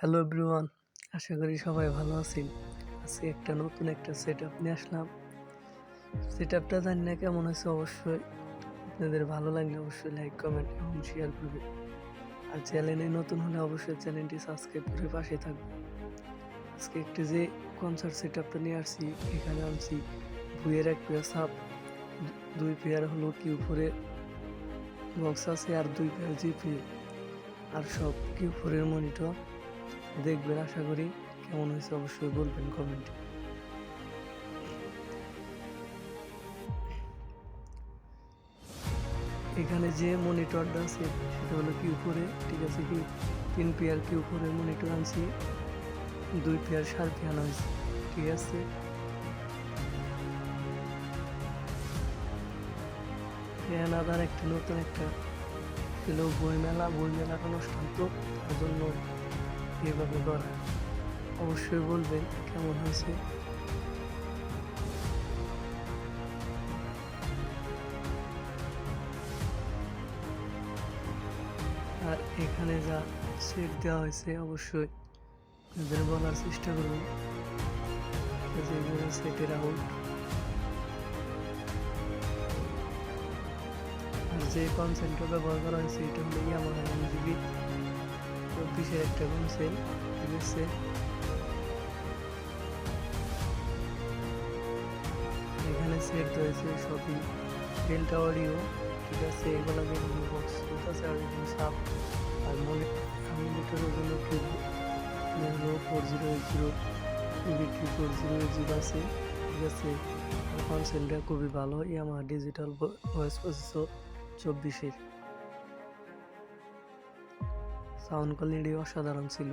Hello everyone আশা করি সবাই ভালো আছেন। আজকে একটা নতুন একটা সেট আপ নিয়ে আসলাম। সেট আপটা জানি না কেমন হয়েছে অবশ্যই। আপনাদের ভালো লাগলে অবশ্যই লাইক কমেন্ট এবং শেয়ার করবেন। আর চ্যানেলে নতুন হলে অবশ্যই চ্যানেলটি সাবস্ক্রাইব করে পাশে থাকবে আজকে একটি যে কনসার্ট সেট আপটা নিয়ে আসছি, এখানে আনছি ভুইয়ের এক পেয়ার সাপ, দুই পেয়ার হলো কি উপরে বক্স আছে আর দুই পেয়ার জিপি আর সব কি উপরের মনিটর দেখবেন, আশা করি। কেমন হয়েছে অবশ্যই বলবেন কমেন্টে এখানে যে মনিটরটা আছে, সেটা হলো কি উপরে ঠিক আছে কি তিন পেয়ার কি উপরে মনিটর আনছি। দুই পেয়ার সার আনা হয়েছে ঠিক আছে? ফ্যান আদার একটা নতুন একটা ছিল বইমেলা বইমেলার অনুষ্ঠান তো, তার জন্য এভাবে করা অবশ্যই বলবেন কেমন হয়েছে। আর এখানে যা সেট দেওয়া হয়েছে, অবশ্যই আপনাদের বলার চেষ্টা করবেন। যেগুলো সেটের আউট যে কনসেন্টটা ব্যবহার করা হয়েছে, এটা হলো ইয়ামাহা এমজিবি চব্বিশের একটা কনসেল ঠিক আছে? এখানে সেট রয়েছে সবই। ডেল্টা অডিও ঠিক আছে? এগুলো বক্স আছে? আর সাপ আর মনে মনিটরের জন্য কিউব ফোর জিরো জিরো বিক্রি ফোর জিরো জিরো আছে, ঠিক আছে? কনসেলটা খুবই ভালো ইয়ামাহা ডিজিটাল ভয়েস প্রসেসর চব্বিশের। সাউন্ড কোয়ালিটি অসাধারণ ছিল।